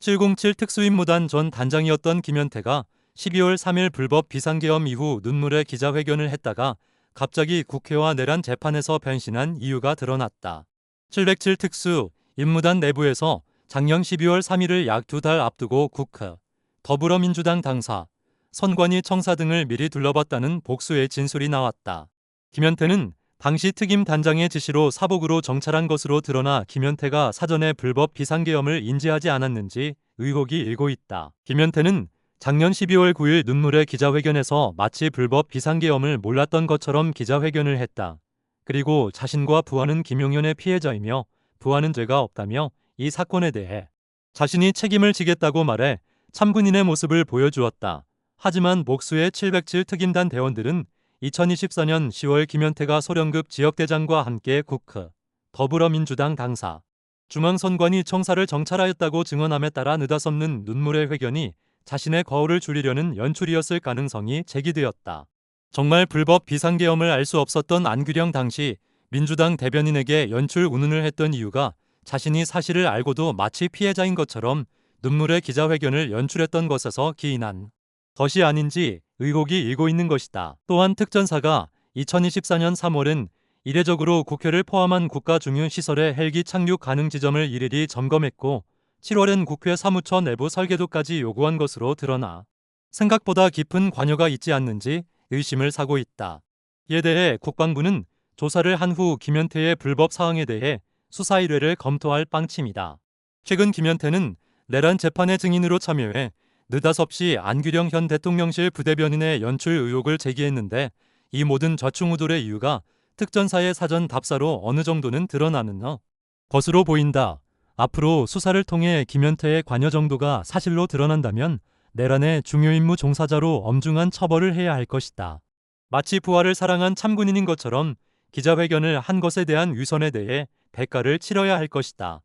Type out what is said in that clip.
707 특수임무단 전 단장이었던 김현태가 12월 3일 불법 비상계엄 이후 눈물의 기자회견을 했다가 갑자기 국회와 내란 재판에서 변신한 이유가 드러났다. 707 특수 임무단 내부에서 작년 12월 3일을 약 두 달 앞두고 국회, 더불어민주당 당사, 선관위 청사 등을 미리 둘러봤다는 복수의 진술이 나왔다. 김현태는 당시 특임 단장의 지시로 사복으로 정찰한 것으로 드러나 김현태가 사전에 불법 비상계엄을 인지하지 않았는지 의혹이 일고 있다. 김현태는 작년 12월 9일 눈물의 기자회견에서 마치 불법 비상계엄을 몰랐던 것처럼 기자회견을 했다. 그리고 자신과 부하는 김용현의 피해자이며 부하는 죄가 없다며 이 사건에 대해 자신이 책임을 지겠다고 말해 참군인의 모습을 보여주었다. 하지만 목수의 707 특임단 대원들은 2024년 10월 김현태가 소령급 지역대장과 함께 국회, 더불어민주당 당사, 중앙선관위 청사를 정찰하였다고 증언함에 따라 느닷없는 눈물의 회견이 자신의 거울을 줄이려는 연출이었을 가능성이 제기되었다. 정말 불법 비상계엄을 알 수 없었던 안규령 당시 민주당 대변인에게 연출 운운을 했던 이유가 자신이 사실을 알고도 마치 피해자인 것처럼 눈물의 기자회견을 연출했던 것에서 기인한 것이 아닌지 의혹이 일고 있는 것이다. 또한 특전사가 2024년 3월은 이례적으로 국회를 포함한 국가 중유 시설의 헬기 착륙 가능 지점을 일일이 점검했고 7월엔 국회 사무처 내부 설계도까지 요구한 것으로 드러나 생각보다 깊은 관여가 있지 않는지 의심을 사고 있다. 이에 대해 국방부는 조사를 한 후 김현태의 불법 사항에 대해 수사 의뢰를 검토할 방침이다. 최근 김현태는 내란 재판의 증인으로 참여해 느닷없이 안규령 현 대통령실 부대변인의 연출 의혹을 제기했는데 이 모든 좌충우돌의 이유가 특전사의 사전 답사로 어느 정도는 드러나는 것으로 보인다. 앞으로 수사를 통해 김현태의 관여 정도가 사실로 드러난다면 내란의 중요 임무 종사자로 엄중한 처벌을 해야 할 것이다. 마치 부하를 사랑한 참군인인 것처럼 기자회견을 한 것에 대한 위선에 대해 대가를 치러야 할 것이다.